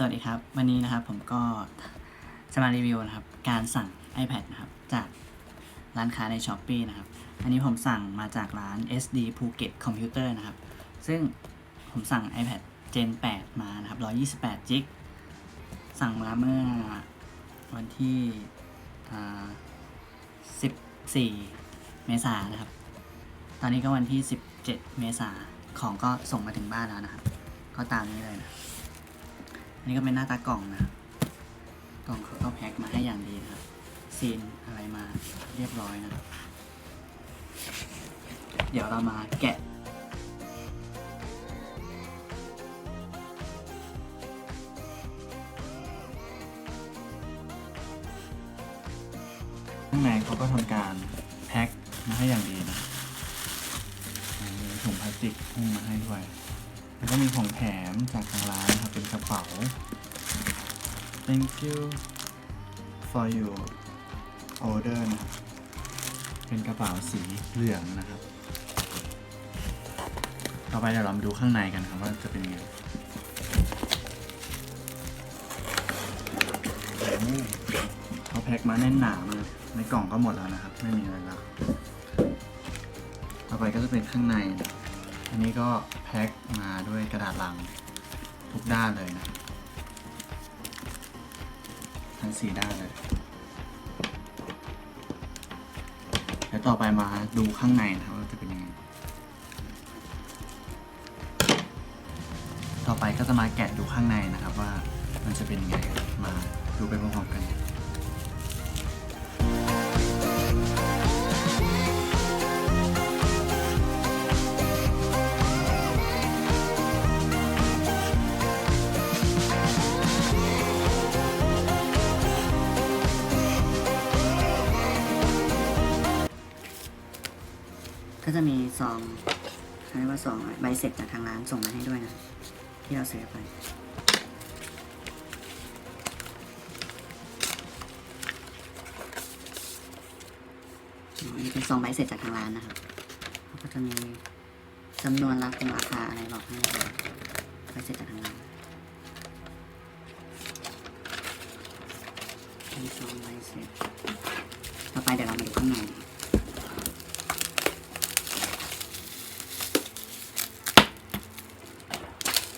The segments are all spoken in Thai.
สวัสดีครับ วันนี้นะครับผมก็จะมารีวิวนะครับ การสั่ง iPad นะครับ จากร้านค้าใน s h อ p e e นะครับ อันนี้ผมสั่งมาจากร้าน SD Phuket Computer นะครับ ซึ่งผมสั่ง iPad Gen 8 มานะครับ 128 g b สั่งมาเมื่อวันที่ 14 เมษายนนะครับ ตอนนี้ก็วันที่ 17 เมษายนของก็ส่งมาถึงบ้านแล้วนะครับ ก็ตามนี้เลยนะ อันนี้ก็เป็นหน้าตากล่องนะกล่องเขาก็แพ็คมาให้อย่างดีนะครับซีนอะไรมาเรียบร้อยนะเดี๋ยวเรามาแกะข้างในเขาก็ทำการแพ็คมาให้อย่างดีนะมีถุงพลาสติกหุ้มมาให้ด้วย แล้วก็มีของแถมจากทางร้านนะครับ เป็นกระเป๋า thank you for your order นะครับเป็นกระเป๋าสีเหลืองนะครับ ต่อไปเดี๋ยวเรามาดูข้างในกันครับว่าจะเป็นยังไงเขาแพ็คมาแน่นหนามากในกล่องก็หมดแล้วนะครับ ไม่มีอะไรแล้ว ต่อไปก็จะเป็นข้างในนะ อันนี้ก็แพ็คมาด้วยกระดาษลังทุกด้านเลยนะ ทั้งสี่ด้านเลยเดี๋ยวต่อไปมาดูข้างในนะครับว่าจะเป็นยังไง ต่อไปก็จะมาแกะดูข้างในนะครับว่ามันจะเป็นยังไงมาดูไปพร้อมๆกัน ก็จะมีซองเรียกว่าซองใบเสร็จจากทางร้านส่งมาให้ด้วยนะ ที่เราซื้อไปอันนี้เป็นซองใบเสร็จจากทางร้านนะครับแล้วก็จะมีจำนวนราคาราคาอะไรบอกให้นะครับใบเสร็จจากทางร้านเป็นซองใบเสร็จต่อไปเดี๋ยวเรามาดูข้างในนะครับ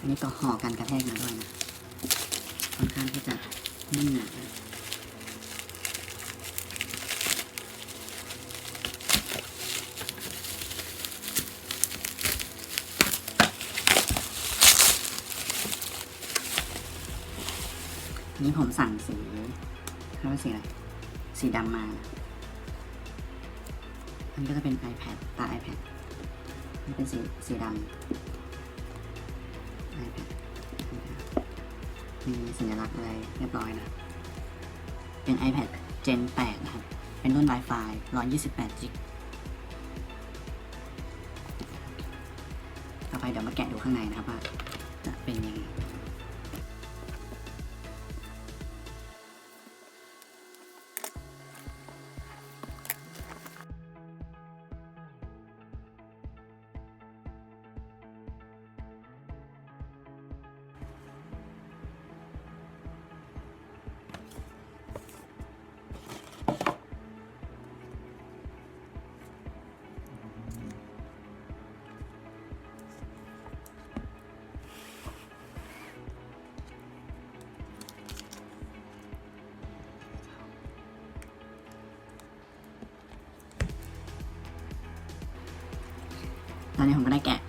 อันนี้ก็ห่อกันกระแทกมาด้วยนะ ค่อนข้างที่จะนิ่มหนาอันนี้ผมสั่งสีเขาเรียกสีอะไร สีดำมา อันนี้ก็จะเป็น iPad ตา iPad นี่เป็นสีสีดำ มีสัญลักษณ์อะไรเรียบร้อยนะ เป็น iPad Gen 8 นะครับ เป็นรุ่น Wi-Fi 128 g b ต่อไปเดี๋ยวมาแกะดูข้างในนะครับว่าจะเป็นยังไง อนนี้ผมก็ได้แกะ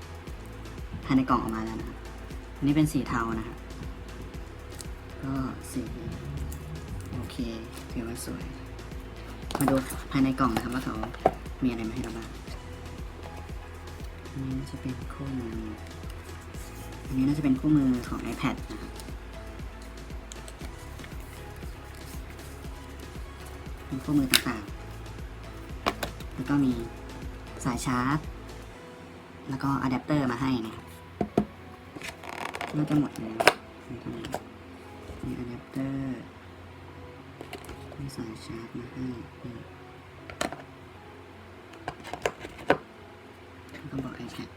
ภายในกล่องออกมาแล้วนะครับอันนี้เป็นสีเทานะครับ ก็สีโอเคถือว่าสวย มาดูภายในกล่องนะครับว่าเขา มีอะไรมาให้เราบ้างอันนี้น่าจะเป็นคู่มือ อันนี้น่าจะเป็นคู่มือของ iPad นะครับมีคู่มือต่างๆ แล้วก็มีสายชาร์จ แล้วก็อะแดปเตอร์มาให้นะครับน่าจะหมดแล้วมีอะแดปเตอร์มีสายชาร์จมาให้แล้วก็บอก iPad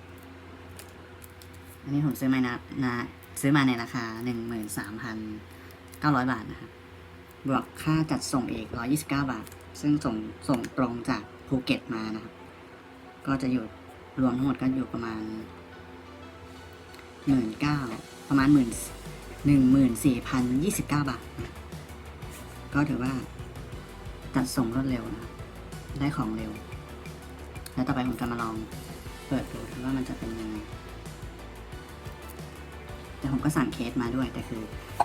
อันนี้ผมซื้อมานะนะซื้อมาในราคา 13,900 บาทนะครับ บวกค่าจัดส่งอีก 129 บาท ซึ่งส่งส่งตรงจากภูเก็ตมานะครับ ก็จะอยู่ รวมทั้งหมดก็อยู่ประมาณหมื่นเก้าประมาณหมื่นหนึ่งหมื่นสี่พันยี่สิบเก้าบาทนะก็ถือว่าจัดส่งรวดเร็วนะครับได้ของเร็ว แล้วต่อไปผมจะมาลองเปิดดูว่ามันจะเป็นยังไงแต่ผมก็สั่งเคสมาด้วย แต่คือ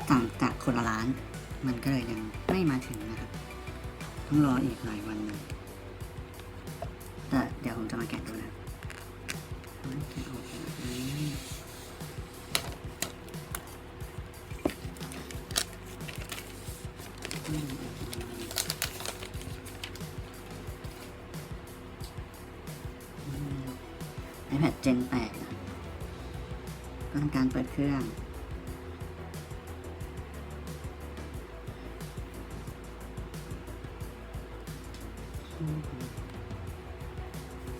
สั่งจากคนละร้าน มันก็เลยยังไม่มาถึงนะครับ ต้องรออีกหลายวันเลยแต่เดี๋ยวผมจะมาแกะดูนะ iPad Gen 8ก็ทำการเปิดเครื่อง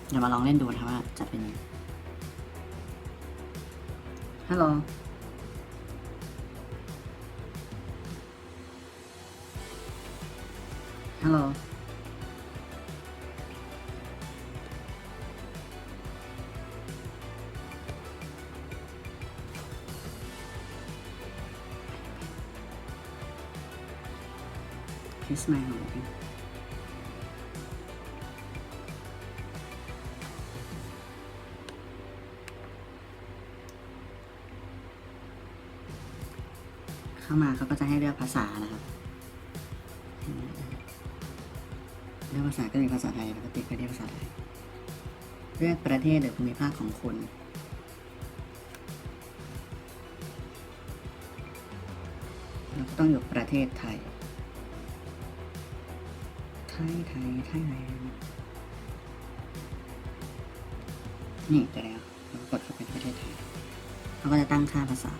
เดี๋ยวมาลองเล่นดูนะว่าจะเป็นยังไงฮัลโหลฮัลโหล Kiss my home เข้ามาเขาก็จะให้เลือกภาษานะครับเลือกภาษาก็มีภาษาไทยปกติก็เรียกภาษาไทยเลือกประเทศหรือภูมิภาคของคุณเราก็ต้องอยู่ประเทศไทย ไทยไทยทยแลนด์นี่จะแล้วเรากดเข้าไปประเทศไทยเขาก็จะตั้งค่าภาษา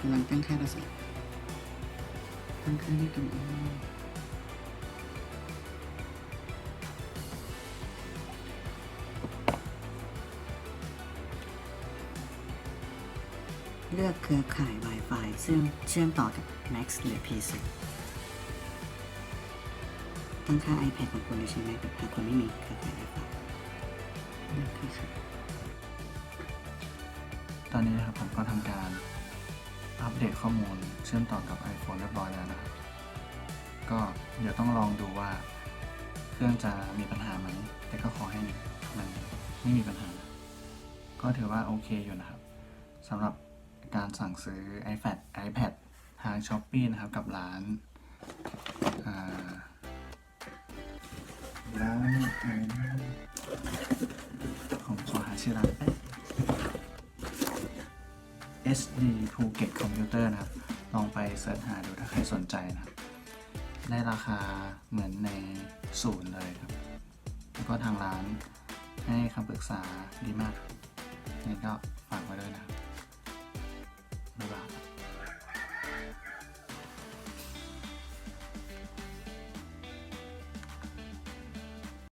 กำลังตั้งค่าภาษา ตั้งค่าที่ตรงนี้เลือกเครือข่าย Wi-Fi ซึ่งเชื่อมต่อกับ Max หรือ PC ตั้งค่า iPad ของคุณในใช้ Mac หากคุณไม่มีเครือข่าย Wi-Fi เลือกเครือข่ายตอนนี้นะครับผมก็ทำการอัปเดตข้อมูลเชื่อมต่อกับ iPhone เรียบร้อยแล้วนะครับ ก็เดี๋ยวต้องลองดูว่า เครื่องจะมีปัญหาไหม แต่ก็ขอให้มันไม่มีปัญหา ก็ถือว่าโอเคอยู่นะครับสำหรับการสั่งซื้อ iPad iPad ทาง s h อ p e e นะครับกับร้านอ่า ร้านอะไรนะผมขอหาชื่อร้านแป๊บ SD Phuket Computer นะครับ ลองไปเสิร์ชหาดูถ้าใครสนใจนะครับ ได้ราคาเหมือนในศูนย์เลยครับ แล้วก็ทางร้านให้คำปรึกษาดีมากนี่ก็ฝากไว้ด้วยนะครับ